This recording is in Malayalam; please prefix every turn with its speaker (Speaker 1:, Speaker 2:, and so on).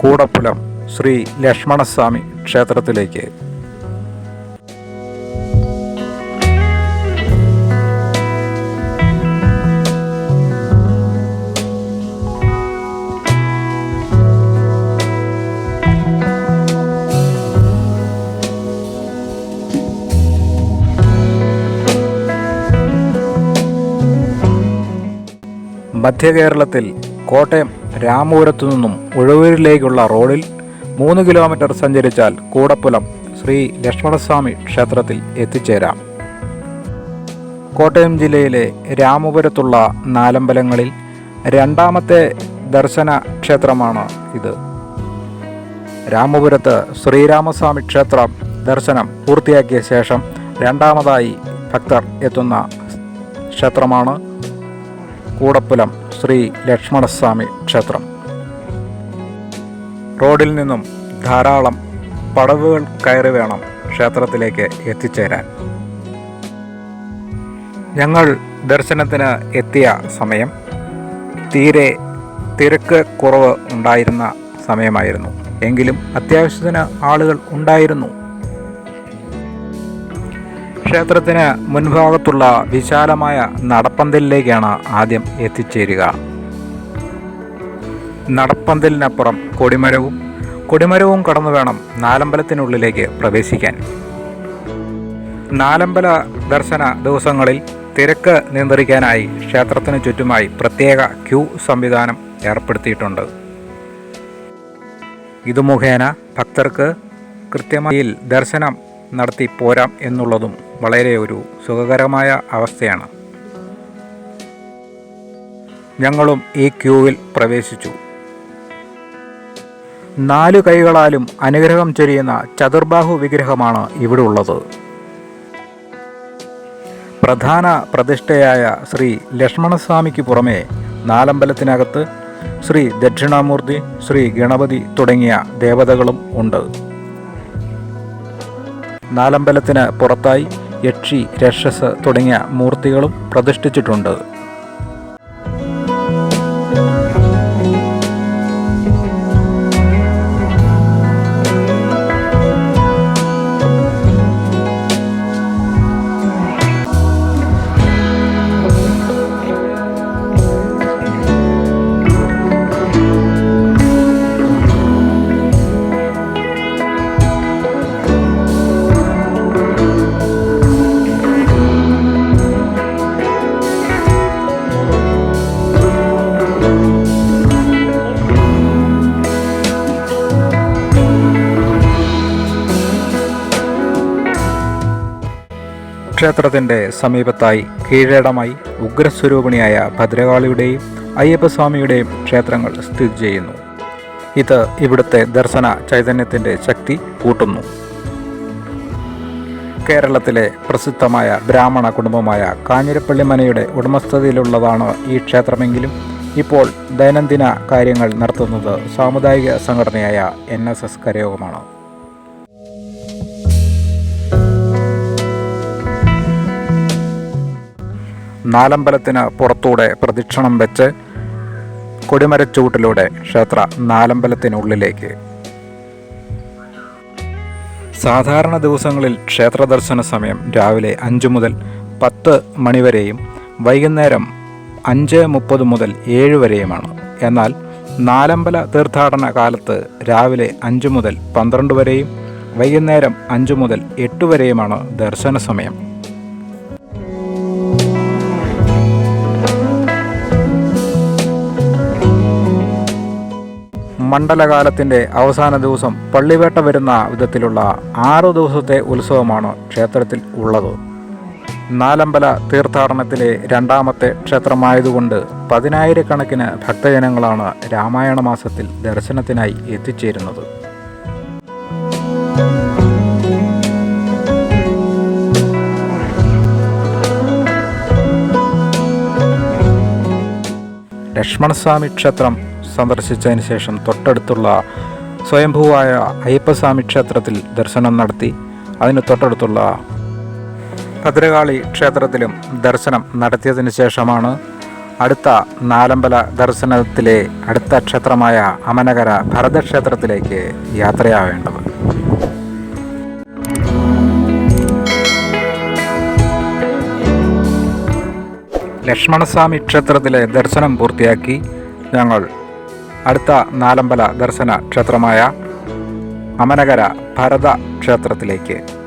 Speaker 1: കൂടപ്പുലം ശ്രീ ലക്ഷ്മണസ്വാമി ക്ഷേത്രത്തിലേക്ക്. മധ്യകേരളത്തിൽ കോട്ടയം രാമപുരത്തു നിന്നും ഉഴവൂരിലേക്കുള്ള റോഡിൽ മൂന്ന് കിലോമീറ്റർ സഞ്ചരിച്ചാൽ കൂടപ്പുലം ശ്രീ ലക്ഷ്മണസ്വാമി ക്ഷേത്രത്തിൽ എത്തിച്ചേരാം. കോട്ടയം ജില്ലയിലെ രാമപുരത്തുള്ള നാലമ്പലങ്ങളിൽ രണ്ടാമത്തെ ദർശന ക്ഷേത്രമാണ് ഇത്. രാമപുരത്ത് ശ്രീരാമസ്വാമി ക്ഷേത്രം ദർശനം പൂർത്തിയാക്കിയ ശേഷം രണ്ടാമതായി ഭക്തർ എത്തുന്ന ക്ഷേത്രമാണ് കൂടപ്പുലം. ശ്രീ ലക്ഷ്മണസ്വാമി ക്ഷേത്രം. റോഡിൽ നിന്നും ധാരാളം പടവുകൾ കയറി വേണം ക്ഷേത്രത്തിലേക്ക് എത്തിച്ചേരാൻ. ഞങ്ങൾ ദർശനത്തിന് എത്തിയ സമയം തീരെ തിരക്ക് കുറവ് ഉണ്ടായിരുന്ന സമയമായിരുന്നു. എങ്കിലും അത്യാവശ്യത്തിന് ആളുകൾ ഉണ്ടായിരുന്നു. ക്ഷേത്രത്തിന് മുൻഭാഗത്തുള്ള വിശാലമായ നടപ്പന്തലിലേക്കാണ് ആദ്യം എത്തിച്ചേരുക. നടപ്പന്തലിനപ്പുറം കൊടിമരവും കൊടിമരവും കടന്നു വേണം നാലമ്പലത്തിനുള്ളിലേക്ക് പ്രവേശിക്കാൻ. നാലമ്പല ദർശന ദിവസങ്ങളിൽ തിരക്ക് നിയന്ത്രിക്കാനായി ക്ഷേത്രത്തിന് ചുറ്റുമായി പ്രത്യേക ക്യൂ സംവിധാനം ഏർപ്പെടുത്തിയിട്ടുണ്ട്. ഇത് മുഖേന ഭക്തർക്ക് കൃത്യമായി ദർശനം നടത്തി പോരാം എന്നുള്ളതും വളരെ ഒരു സുഖകരമായ അവസ്ഥയാണ്. ഞങ്ങളും ഈ ക്യൂവിൽ പ്രവേശിച്ചു. നാല് കൈകളാലും അനുഗ്രഹം ചൊരിയുന്ന ചതുർബാഹു വിഗ്രഹമാണ് ഇവിടെ ഉള്ളത്. പ്രധാന പ്രതിഷ്ഠയായ ശ്രീ ലക്ഷ്മണസ്വാമിക്ക് പുറമെ നാലമ്പലത്തിനകത്ത് ശ്രീ ദക്ഷിണാമൂർത്തി ശ്രീ ഗണപതി തുടങ്ങിയ ദേവതകളും ഉണ്ട്. നാലമ്പലത്തിന് പുറത്തായി യക്ഷി രക്ഷസ് തുടങ്ങിയ മൂർത്തികളും പ്രതിഷ്ഠിച്ചിട്ടുണ്ട്. ക്ഷേത്രത്തിന്റെ സമീപത്തായി കീഴടമായി ഉഗ്രസ്വരൂപിണിയായ ഭദ്രകാളിയുടെയും അയ്യപ്പസ്വാമിയുടെയും ക്ഷേത്രങ്ങൾ സ്ഥിതി ചെയ്യുന്നു. ഇത് ഇവിടുത്തെ ദർശന ചൈതന്യത്തിന്റെ ശക്തി കൂട്ടുന്നു. കേരളത്തിലെ പ്രസിദ്ധമായ ബ്രാഹ്മണ കുടുംബമായ കാഞ്ഞിരപ്പള്ളി മനയുടെ ഉടമസ്ഥതയിലുള്ളതാണ് ഈ ക്ഷേത്രമെങ്കിലും ഇപ്പോൾ ദൈനംദിന കാര്യങ്ങൾ നടത്തുന്നത് സാമുദായിക സംഘടനയായ എൻ എസ് എസ് കരയോഗമാണ്. നാലമ്പലത്തിന് പുറത്തൂടെ പ്രദക്ഷിണം വെച്ച് കൊടിമരച്ചൂട്ടിലൂടെ ക്ഷേത്ര നാലമ്പലത്തിനുള്ളിലേക്ക്. സാധാരണ ദിവസങ്ങളിൽ ക്ഷേത്ര ദർശന സമയം രാവിലെ അഞ്ച് മുതൽ പത്ത് മണിവരെയും വൈകുന്നേരം അഞ്ച് മുപ്പത് മുതൽ ഏഴ് വരെയുമാണ്. എന്നാൽ നാലമ്പല തീർത്ഥാടന കാലത്ത് രാവിലെ അഞ്ച് മുതൽ പന്ത്രണ്ട് വരെയും വൈകുന്നേരം അഞ്ച് മുതൽ എട്ട് വരെയുമാണ് ദർശന സമയം. മണ്ഡലകാലത്തിന്റെ അവസാന ദിവസം പള്ളിവേട്ട വരുന്ന വിധത്തിലുള്ള ആറു ദിവസത്തെ ഉത്സവമാണ് ക്ഷേത്രത്തിൽ ഉള്ളത്. നാലമ്പല തീർത്ഥാടനത്തിലെ രണ്ടാമത്തെ ക്ഷേത്രമായതുകൊണ്ട് പതിനായിരക്കണക്കിന് ഭക്തജനങ്ങളാണ് രാമായണ മാസത്തിൽ ദർശനത്തിനായി എത്തിച്ചേരുന്നത്. ലക്ഷ്മണസ്വാമി ക്ഷേത്രം സന്ദർശിച്ചതിന് ശേഷം തൊട്ടടുത്തുള്ള സ്വയംഭൂവായ അയ്യപ്പസ്വാമി ക്ഷേത്രത്തിൽ ദർശനം നടത്തി. അതിന് തൊട്ടടുത്തുള്ള ഭദ്രകാളി ക്ഷേത്രത്തിലും ദർശനം നടത്തിയതിന് ശേഷമാണ് അടുത്ത നാലമ്പല ദർശനത്തിലെ അടുത്ത ക്ഷേത്രമായ അമനകര ഭരതക്ഷേത്രത്തിലേക്ക് യാത്രയാവേണ്ടത്. ലക്ഷ്മണസ്വാമി ക്ഷേത്രത്തിലെ ദർശനം പൂർത്തിയാക്കി ഞങ്ങൾ അടുത്ത നാലമ്പല ദർശന ക്ഷേത്രമായ അമനകര ഭരത ക്ഷേത്രത്തിലേക്ക്.